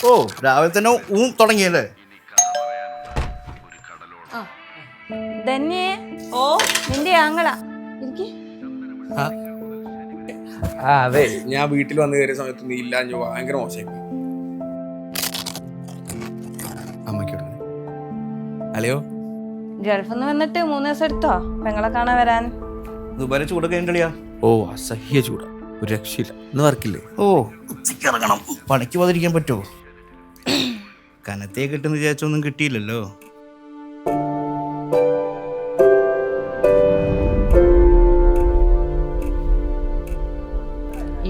ഓ രാവിലെ തന്നെ ഊ തുടങ്ങിയല്ലേ? ധന്യേ. ഓ നിന്റെ ആങ്ങള. എനിക്ക് ആ. അതെ ഞാൻ വീട്ടിൽ വന്നു കയറിയ സമയത്ത് നീ ഇല്ലാഞ്ഞു ഭയങ്കര മോശമായി അമ്മയ്ക്കോട് ഹലോ ഗൾഫിൽ നിന്ന് വന്നിട്ട് മൂന്ന് ദിവസം എടുത്തോ? പെങ്ങളെ കാണാൻ വരാൻ. ദുബാരെ ചൂട് കഴിഞ്ഞിട്ടില്ല ഓ അസഹ്യ ചൂടാ. ഒരു രക്ഷയില്ല. ഇന്ന് വർക്കില്ലേ? ഓ ഉച്ചയ്ക്ക് ഇറങ്ങണം. പണിക്ക് പോകാതിരിക്കാൻ പറ്റുമോ കനത്തെ കിട്ടുന്ന വിചാരിച്ചൊന്നും കിട്ടിയില്ലല്ലോ.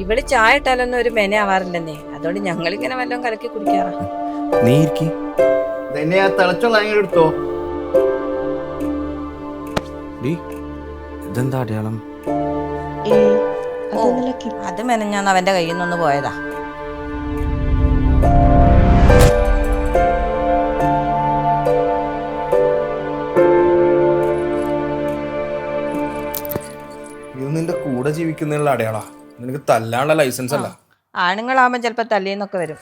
ഇവൾ ചായ ഇട്ടാലൊന്നും ഒരു മെന ആവാറില്ലെന്നേ അതുകൊണ്ട് ഞങ്ങൾ ഇങ്ങനെ വല്ലതും കലക്കി കുടിക്കാറാ. നീ തന്നെ ആ തിളച്ചുള്ള അങ്ങനെ എടുത്തോ? ഡീ ഇതെന്താ അടയാളം? അത് മെനഞ്ഞാന്ന് അവന്റെ കയ്യിൽ നിന്ന് പോയതാ. നിന്റെ ജീവിക്കുന്ന ജീവിക്കുന്നതിനുള്ള അടയാളാ. നിനക്ക് തല്ലാനുള്ള ലൈസൻസ് അല്ല. ആണുങ്ങളാവുമ്പോ ചിലപ്പോ തല്ലിന്നൊക്കെ വരും.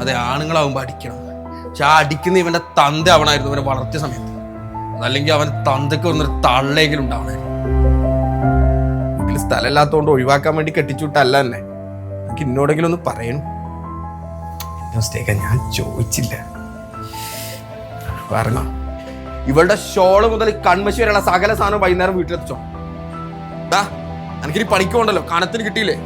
അതെ ആണുങ്ങളാവുമ്പോ അടിക്കണം. പക്ഷെ ആ അടിക്കുന്ന ഇവന്റെ തന്ത അവനായിരുന്നു ഇവനെ വളർത്തിയ സമയത്ത്. അല്ലെങ്കിൽ അവൻ തന്തക്ക് വന്നൊരു തള്ളയെങ്കിലും ഉണ്ടാവണായിരുന്നു സ്ഥലമില്ലാത്തതുകൊണ്ട് ഒഴിവാക്കാൻ വേണ്ടി കെട്ടിച്ചുവിട്ടല്ല തന്നെ എനിക്ക് ഇന്നോടെങ്കിലും ഒന്ന് പറയണം. മിസ്റ്റേക്കാ ഞാൻ ചോദിച്ചില്ല. പറഞ്ഞോ ഇവളുടെ ഷോൾ മുതൽ കൺമശി വരെയുള്ള സകല സാധനം വൈകുന്നേരം വീട്ടിലെത്തിച്ചോ. ഡാ എനിക്കിനി പണിക്കുണ്ടല്ലോ കണത്തിന് കിട്ടിയില്ലേ?